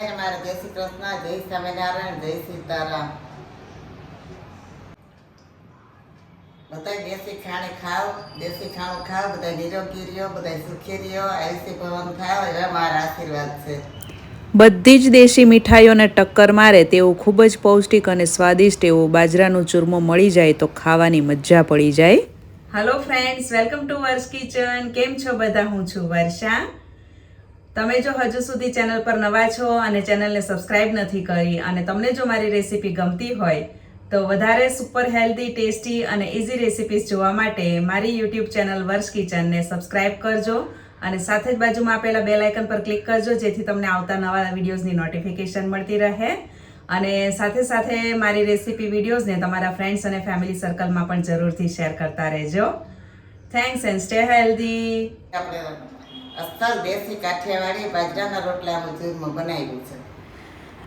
મારે જય શ્રી કૃષ્ણ જય સ્વામિનારાયણ જય સીતારામ. બધા દેશી ખાણી ખાવ દેશી ખાણું ખાવ બધા નિરોગી રહ્યો બધા સુખી રહ્યો આયુષ્ય ભવન થાવ એવા મારા આશીર્વાદ છે. બધી જ દેશી મીઠાઈઓને ટક્કર મારે તેવું ખૂબ જ પૌષ્ટિક અને સ્વાદિષ્ટ એવું બાજરાનું ચૂરમો મળી જાય તો ખાવાની મજા પડી જાય. Hello friends welcome to Varsh kitchen કેમ છો બધા? હું છું વર્ષા. તમે જો હજુ સુધી ચેનલ પર નવા છો અને ચેનલને સબસ્ક્રાઇબ નથી કરી અને તમને જો મારી રેસીપી ગમતી હોય, તો વધારે સુપર હેલ્ધી ટેસ્ટી અને ઇઝી રેસીપીઝ જોવા માટે મારી યુટ્યુબ ચેનલ વર્ષ કિચનને સબસ્ક્રાઇબ કરજો અને સાથે જ બાજુમાં આપેલા બેલ આઇકન પર ક્લિક કરજો, જેથી તમને આવતા નવા વિડીયોઝની નોટિફિકેશન મળતી રહે. અને સાથે સાથે મારી રેસીપી વિડીયોઝને તમારા ફ્રેન્ડ્સ અને ફેમિલી સર્કલમાં પણ જરૂરથી શેર કરતા રહેજો. થેન્ક્સ એન્ડ સ્ટે હેલ્ધી અસલ દેશી કાઠિયાવાડી બાજરાના રોટલા મજૂરમાં બનાવ્યું છે.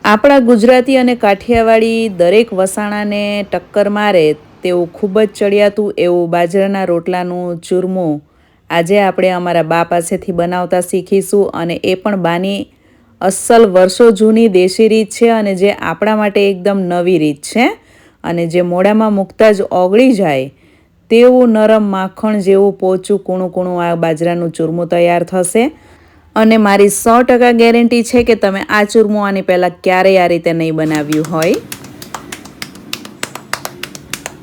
આપણા ગુજરાતી અને કાઠિયાવાડી દરેક વસાણાને ટક્કર મારે તેવું ખૂબ જ ચડિયાતું એવું બાજરાના રોટલાનું ચૂરમું આજે આપણે અમારા બા પાસેથી બનાવતા શીખીશું અને એ પણ બાની અસલ વર્ષો જૂની દેશી રીત છે અને જે આપણા માટે એકદમ નવી રીત છે અને જે મોઢામાં મૂકતા જ ઓગળી જાય તેવું નરમ માખણ જેવું પોચું કૂણું કૂણું આ બાજરાનું ચૂરમું તૈયાર થશે. અને મારી સો ટકા ગેરંટી છે કે તમે આ ચૂરમું આની પહેલાં ક્યારેય આ રીતે નહીં બનાવ્યું હોય.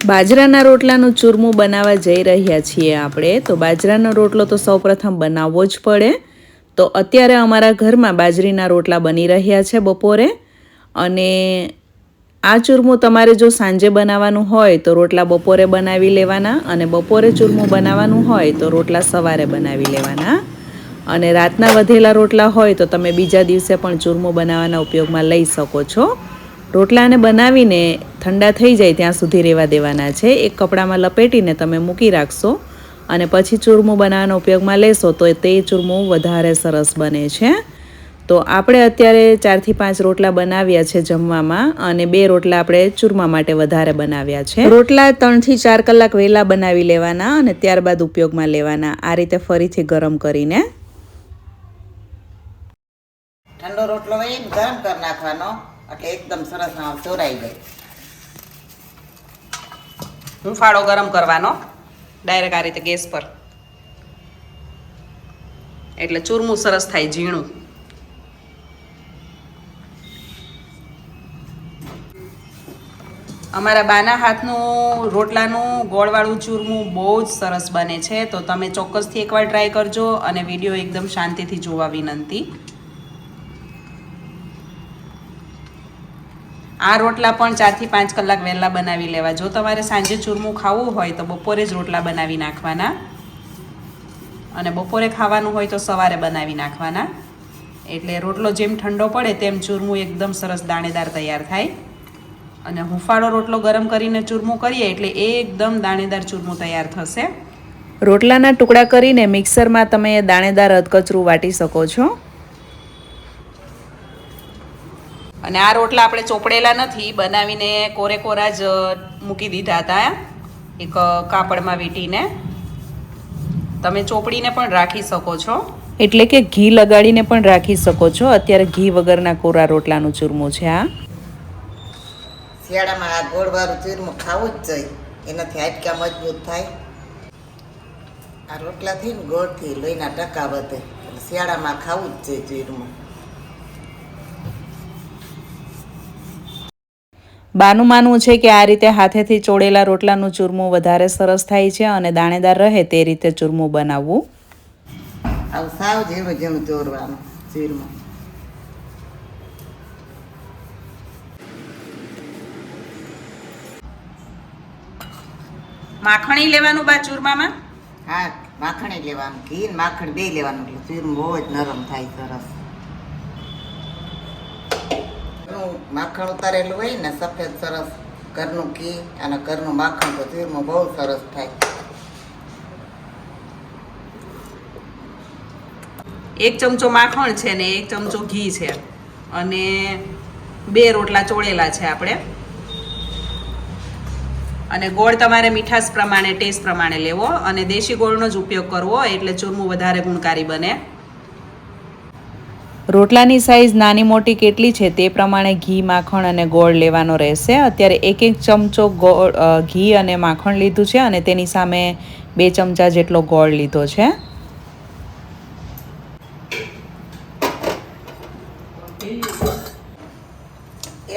બાજરાના રોટલાનું ચૂરમું બનાવવા જઈ રહ્યા છીએ આપણે. તો બાજરાનો રોટલો તો સૌપ્રથમ બનાવવો જ પડે. તો અત્યારે અમારા ઘરમાં બાજરીના રોટલા બની રહ્યા છે બપોરે. અને આ ચૂરમું તમારે જો સાંજે બનાવવાનું હોય તો રોટલા બપોરે બનાવી લેવાના અને બપોરે ચૂરમું બનાવવાનું હોય તો રોટલા સવારે બનાવી લેવાના. અને રાતના વધેલા રોટલા હોય તો તમે બીજા દિવસે પણ ચૂરમું બનાવવાના ઉપયોગમાં લઈ શકો છો. રોટલાને બનાવીને ઠંડા થઈ જાય ત્યાં સુધી રહેવા દેવાના છે. એક કપડામાં લપેટીને તમે મૂકી રાખશો અને પછી ચૂરમું બનાવવાનો ઉપયોગમાં લેશો તો તે ચૂરમું વધારે સરસ બને છે. તો આપણે અત્યારે ચારથી પાંચ રોટલા બનાવ્યા છે જમવામાં અને બે રોટલા આપણે ચૂરમા માટે વધારે બનાવ્યા છે. રોટલા ત્રણથી ચાર કલાક વહેલા બનાવી લેવાના અને ત્યારબાદ ઉપયોગમાં લેવાના. આ રીતે ફરીથી ગરમ કરીને. ઠંડો રોટલો ગરમ કરી નાખવાનો. એટલે એકદમ સરસ ચોરાઈ જાય. હુંફાળો ગરમ કરવાનો. ડાયરેક્ટ આ રીતે ગેસ પર. એટલે ચૂરમું સરસ થાય ઝીણું. અમારા બાના હાથનું રોટલાનું, ગોળવાળું ચૂરમું બહુ જ સરસ બને છે. તો તમે ચોક્કસથી એકવાર ટ્રાય કરજો અને વીડિયો એકદમ શાંતિથી જોવા વિનંતી. આ રોટલા પણ ચારથી પાંચ કલાક વહેલા બનાવી લેવા. જો તમારે સાંજે ચૂરમું ખાવું હોય તો બપોરે જ રોટલા બનાવી નાખવાના. અને બપોરે ખાવાનું હોય તો સવારે બનાવી નાખવાના. એટલે રોટલો જેમ ઠંડો પડે તેમ ચૂરમું એકદમ સરસ દાણેદાર તૈયાર થાય. અને હુંફાળો રોટલો ગરમ કરીને ચૂરમું કરીએ એટલે એ એકદમ દાણેદાર ચૂરમું તૈયાર થશે. રોટલાના ટુકડા કરીને મિક્સરમાં તમે દાણેદાર અધકચરું વાટી શકો છો. અને આ રોટલા આપણે ચોપડેલા નથી બનાવીને કોરે કોરા જ મૂકી દીધા હતા. એક કાપડમાં વીંટીને. તમે ચોપડીને પણ રાખી શકો છો. એટલે કે ઘી લગાડીને પણ રાખી શકો છો. અત્યારે ઘી વગરના કોરા રોટલાનું ચૂરમું છે આ. શિયાળામાં આ ગોળવાળું ચૂરમું ખાવું જ જોઈએ. એનાથી હાડકા મજબૂત થાય. આ રોટલાથી ને ગોળથી લોહીના ટકા વધે. એટલે શિયાળામાં ખાવું જ જોઈએ ચૂરમું. બાનું માનવું છે કે આ રીતે હાથેથી ચોળેલા રોટલાનું ચૂરમું વધારે સરસ થાય છે અને દાણેદાર રહે તે રીતે ચૂરમું બનાવવું. આવું સાવ ઝીણું ઝીણું ચોરવાનું ચૂરમું. માખણી લેવાનું બા ચૂરમામાં? હા માખણી લેવાનું. ઘી ને માખણ બે લેવાનું એટલે ચૂરમું બહુ જ નરમ થાય સરસ. માખણ ઉતારેલું હોય ને સફેદ સરસ ઘરનું ઘી અને ઘરનું માખણ તો ચૂરમું બહુ સરસ થાય. એક ચમચો માખણ છે ને એક ચમચો ઘી છે. અને બે રોટલા ચોળેલા છે આપણે. અને ગોળ તમારે મીઠાશ પ્રમાણે ટેસ્ટ પ્રમાણે લેવો અને દેશી ગોળનો જ ઉપયોગ કરવો એટલે ચૂરમું વધારે ગુણકારી બને. રોટલાની સાઇઝ નાની મોટી કેટલી છે તે પ્રમાણે ઘી માખણ અને ગોળ લેવાનો રહેશે. અત્યારે એક એક ચમચો ગોળ ઘી અને માખણ લીધું છે અને તેની સામે બે ચમચા જેટલો ગોળ લીધો છે.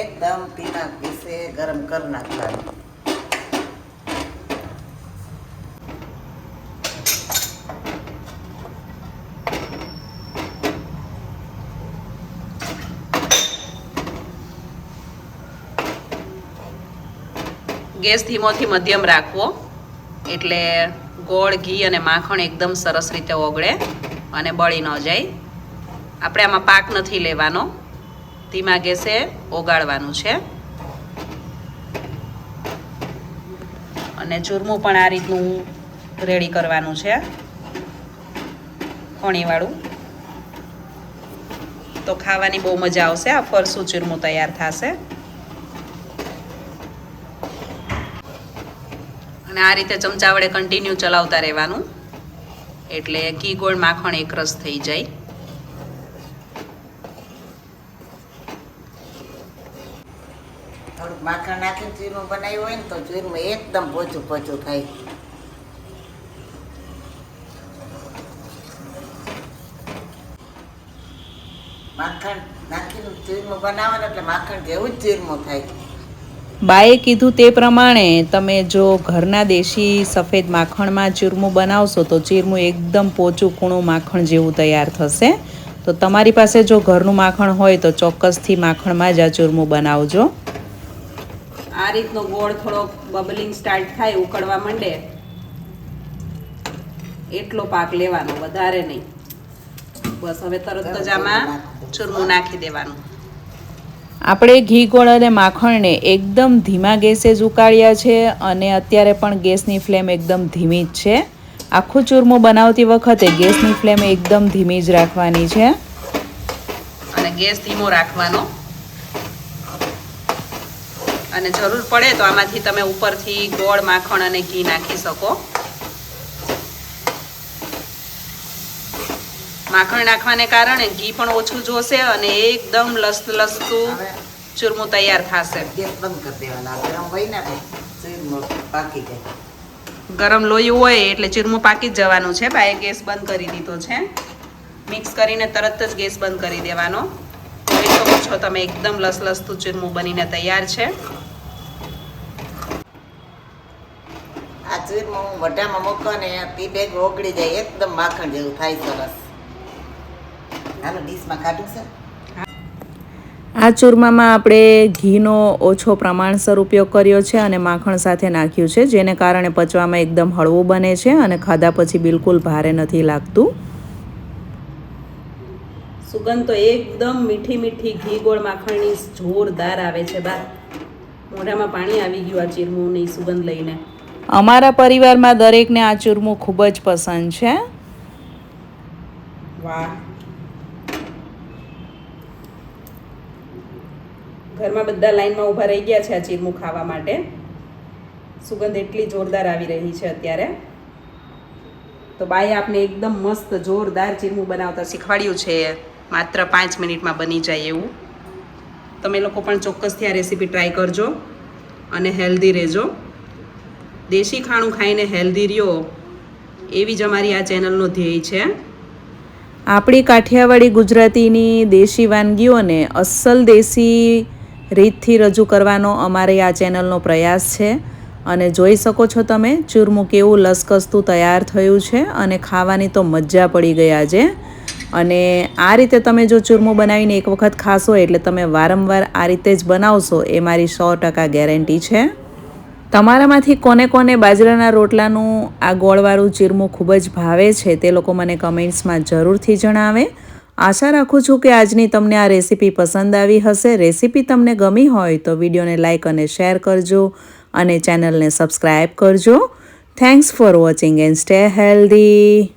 એકદમ ધીમા પીસે ગરમ કરી નાખવાનું. ગેસ ધીમોથી મધ્યમ રાખવો. એટલે ગોળ, ઘી અને માખણ એકદમ સરસ રીતે ઓગળે અને બળી ન જાય. આપણે આમાં પાક નથી લેવાનો. ધીમા ગેસે ઓગાળવાનું છે. અને ચૂરમું પણ આ રીતનું રેડી કરવાનું છે. ખોણીવાળું. તો ખાવાની બહુ મજા આવશે. આ ફરસું ચૂરમું તૈયાર થશે. અને આ રીતે ચમચા વડે કન્ટિન્યુ ચલાવતા રહેવાનું. એટલે ઘી ગોળ માખણ એકરસ થઈ જાય. થોડુંક માખણ નાખીને ચીરું બનાવ્યું હોય ને તો ચીરમાં એકદમ પોચું પોચું થાય. માખણ નાખીને ચીરમાં બનાવવાનું, એટલે માખણ જેવું જ ચૂરમું થાય. બાએ કીધું તે પ્રમાણે તમે જો ઘરના દેશી સફેદ માખણમાં ચૂરમું બનાવશો તો ચીરમું એકદમ પોચું કૂણું માખણ જેવું તૈયાર થશે. તો તમારી પાસે જો ઘરનું માખણ હોય તો ચોક્કસથી માખણમાં જ આ ચૂરમું બનાવજો. આ રીતનો ગોળ થોડો બબલિંગ સ્ટાર્ટ થાય, ઉકળવા માંડે. એટલો પાક લેવાનો, વધારે નહીં. બસ હવે તરત જ આમાં ચૂરમું નાખી દેવાનું. આપણે ઘી ગોળ અને માખણને એકદમ ધીમા ગેસે જ ઉકાળ્યા છે અને અત્યારે પણ ગેસની ફ્લેમ એકદમ ધીમી જ છે. આખું ચૂરમું બનાવતી વખતે ગેસની ફ્લેમ એકદમ ધીમી જ રાખવાની છે. અને ગેસ ધીમો રાખવાનો. અને જરૂર પડે તો આમાંથી તમે ઉપરથી ગોળ, માખણ અને ઘી નાખી શકો. માખણ નાખવાને કારણે ઘી પણ ઓછું જોશે અને એકદમ લસલસતું લસતું ચૂરમું તૈયાર થશે. ગેસ બંધ કરી દેવાના. ગરમ લોહી હોય એટલે ચીરમું પાકી જ જવાનું છે. બાએ ગેસ બંધ કરી દીધો છે. મિક્સ કરીને તરત જ ગેસ બંધ કરી દેવાનો. જોઈ શકો છો તમે એકદમ લસલસતું ચૂરમું બનીને તૈયાર છે. આ ચૂરમું મોઢામાં મૂકો ને તી બેગ ઓગળી જાય. એકદમ માખણ જેવું થાય સરસ. આનું ડીશમાં કાઢું છે. આ ચૂરમામાં આપણે ઘીનો ઓછો પ્રમાણસર ઉપયોગ કર્યો છે અને માખણ સાથે નાખ્યું છે જેને કારણે પચવામાં એકદમ હળવું બને છે અને ખાધા પછી બિલકુલ ભારે નથી લાગતું. સુગંધ તો એકદમ મીઠી મીઠી ઘી ગોળ માખણની જોરદાર આવે છે બા. મોઢામાં પાણી આવી ગયું આ ચીરમુંની સુગંધ લઈને. અમારા પરિવારમાં દરેકને આ ચૂરમું ખૂબ જ પસંદ છે. વાહ. ઘરમાં બધા લાઈનમાં ઊભા રહી ગયા છે આ ચીરમું ખાવા માટે. સુગંધ એટલી જોરદાર આવી રહી છે અત્યારે. તો બાએ આપને એકદમ મસ્ત જોરદાર ચીરમું બનાવતા શીખવાડ્યું છે. માત્ર પાંચ મિનિટમાં બની જાય એવું. તમે લોકો પણ ચોક્કસથી આ રેસીપી ટ્રાય કરજો અને હેલ્ધી રહેજો. દેશી ખાણું ખાઈને હેલ્ધી રહ્યો એવી જ અમારી આ ચેનલનો ધ્યેય છે. આપણી કાઠિયાવાડી ગુજરાતીની દેશી વાનગીઓને અસલ દેશી રીતથી રજૂ કરવાનો અમારે આ ચેનલનો પ્રયાસ છે. અને જોઈ શકો છો તમે, ચૂરમું કેવું લસકસતું તૈયાર થયું છે અને ખાવાની તો મજા પડી ગઈ આજે અને આ રીતે તમે જો ચૂરમું બનાવીને એક વખત ખાશો એટલે તમે વારંવાર આ રીતે જ બનાવશો એ મારી સો ટકા ગેરંટી છે. તમારામાંથી કોને કોને બાજરાના રોટલાનું આ ગોળવાળું ચીરમું ખૂબ જ ભાવે છે તે લોકો મને કમેન્ટ્સમાં જરૂરથી જણાવે. આશા રાખું છું કે આજની તમને આ રેસીપી પસંદ આવી હશે. રેસીપી તમને ગમી હોય તો વિડીયોને લાઇક અને શેર કરજો અને ચેનલને સબસ્ક્રાઈબ કરજો. Thanks for watching and stay healthy